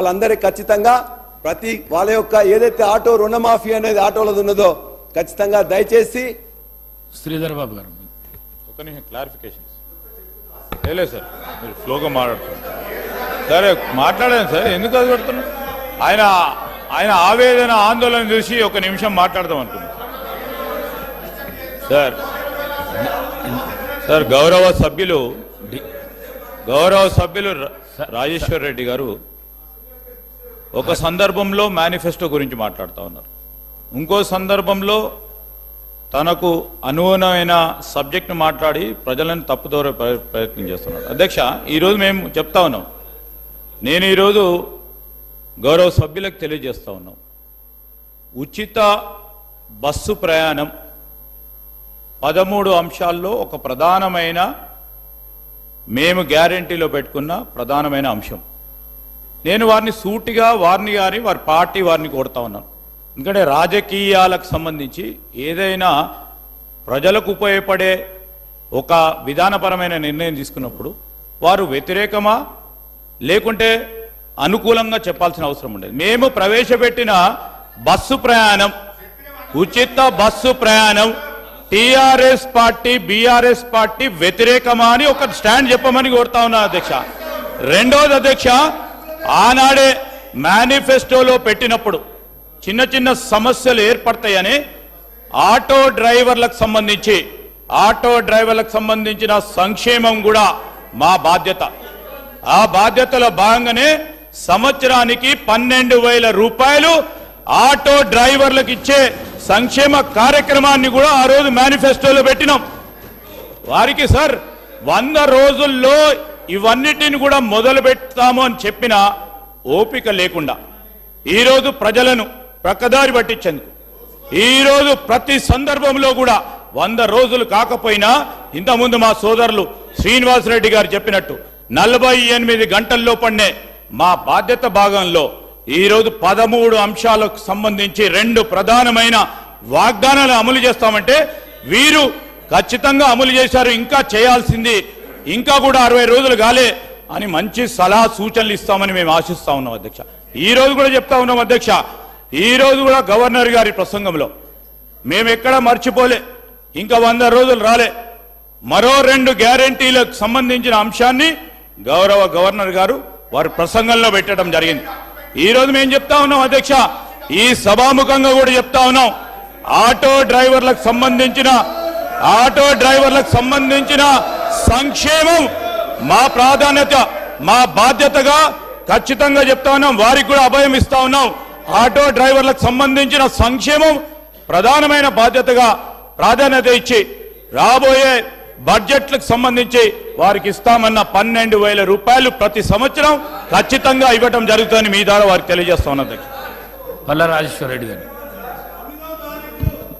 వాళ్ళందరికీ ఖచ్చితంగా ప్రతి వాళ్ళ యొక్క ఏదైతే ఆటో రుణమాఫీ అనేది ఆటోలది ఉన్నదో ఖచ్చితంగా దయచేసి శ్రీధర్ బాబు గారు. ఒక నిమిషం క్లారిఫికేషన్ లేదు సార్ మీరు ఫ్లోగా మాట్లాడుతున్నారు. సరే మాట్లాడాను సార్ ఎందుకు అది పెడుతున్నారు? ఆయన ఆయన ఆవేదన ఆందోళన చూసి ఒక నిమిషం మాట్లాడదాం అనుకున్నాను సార్ సార్ గౌరవ సభ్యులు గౌరవ సభ్యులు రాజేశ్వర్ రెడ్డి గారు ఒక సందర్భంలో మేనిఫెస్టో గురించి మాట్లాడుతూ ఉన్నారు. ఇంకో సందర్భంలో తనకు అనుగుణమైన సబ్జెక్ట్ను మాట్లాడి ప్రజలను తప్పుదోరే ప్ర- ప్రయత్నం చేస్తున్నాడు. అధ్యక్ష ఈరోజు మేము చెప్తా ఉన్నాం. నేను ఈరోజు గౌరవ సభ్యులకు తెలియజేస్తా ఉన్నాం. ఉచిత బస్సు ప్రయాణం పదమూడు అంశాల్లో ఒక ప్రధానమైన మేము గ్యారంటీలో పెట్టుకున్న ప్రధానమైన అంశం. నేను వారిని సూటిగా వారిని గాని వారి పార్టీ వారిని కోరుతా ఉన్నాను. ఎందుకంటే రాజకీయాలకు సంబంధించి ఏదైనా ప్రజలకు ఉపయోగపడే ఒక విధానపరమైన నిర్ణయం తీసుకున్నప్పుడు వారు వ్యతిరేకమా? లేకుంటే అనుకూలంగా చెప్పాల్సిన అవసరం ఉండేది. మేము ప్రవేశపెట్టిన బస్సు ప్రయాణం ఉచిత బస్సు ప్రయాణం టిఆర్ఎస్ పార్టీ బీఆర్ఎస్ పార్టీ వ్యతిరేకమా అని ఒక స్టాండ్ చెప్పమని కోరుతా ఉన్నా అధ్యక్ష. రెండోది అధ్యక్ష ఆనాడే మేనిఫెస్టోలో పెట్టినప్పుడు చిన్న చిన్న సమస్యలు ఏర్పడతాయని ఆటో డ్రైవర్లకు సంబంధించి ఆటో డ్రైవర్లకు సంబంధించిన సంక్షేమం కూడా మా బాధ్యత. ఆ బాధ్యతలో భాగంగానే సంవత్సరానికి పన్నెండు వేల రూపాయలు ఆటో డ్రైవర్లకు ఇచ్చే సంక్షేమ కార్యక్రమాన్ని కూడా ఆ రోజు మేనిఫెస్టోలో పెట్టినాం. వారికి సార్ వంద రోజుల్లో ఇవన్నిటిని కూడా మొదలు పెడతాము అని చెప్పిన ఓపిక లేకుండా ఈరోజు ప్రజలను ప్రక్కదారి పట్టించేందుకు ఈరోజు ప్రతి సందర్భంలో కూడా వంద రోజులు కాకపోయినా ఇంతకుముందు మా సోదరులు శ్రీనివాసరెడ్డి గారు చెప్పినట్టు నలభై ఎనిమిది గంటల్లో పడే మా బాధ్యత భాగంలో ఈరోజు పదమూడు అంశాలకు సంబంధించి రెండు ప్రధానమైన వాగ్దానాలు అమలు చేస్తామంటే వీరు ఖచ్చితంగా అమలు చేశారు ఇంకా చేయాల్సింది ఇంకా కూడా అరవై రోజులు కాలే అని మంచి సలహా సూచనలు ఇస్తామని మేము ఆశిస్తా ఉన్నాం అధ్యక్ష. ఈ రోజు కూడా చెప్తా ఉన్నాం అధ్యక్ష. ఈ రోజు కూడా గవర్నర్ గారి ప్రసంగంలో మేము ఎక్కడ మర్చిపోలే. ఇంకా వంద రోజులు రాలే. మరో రెండు గ్యారంటీలకు సంబంధించిన అంశాన్ని గౌరవ గవర్నర్ గారు వారి ప్రసంగంలో పెట్టడం జరిగింది. ఈ రోజు మేము చెప్తా ఉన్నాం అధ్యక్ష. ఈ సభాముఖంగా కూడా చెప్తా ఉన్నాం. ఆటో డ్రైవర్లకు సంబంధించిన ఆటో డ్రైవర్లకు సంబంధించిన సంక్షేమం మా ప్రాధాన్యత మా బాధ్యతగా ఖచ్చితంగా చెప్తా ఉన్నాం. వారికి కూడా అభయం ఇస్తా ఉన్నాం. ఆటో డ్రైవర్లకు సంబంధించిన సంక్షేమం ప్రధానమైన బాధ్యతగా ప్రాధాన్యత ఇచ్చి రాబోయే బడ్జెట్లకు సంబంధించి వారికి ఇస్తామన్న పన్నెండు వేల రూపాయలు ప్రతి సంవత్సరం ఖచ్చితంగా ఇవ్వటం జరుగుతుందని మీ ద్వారా వారికి తెలియజేస్తా ఉన్నది పల్ల రాజేశ్వర రెడ్డి గారు.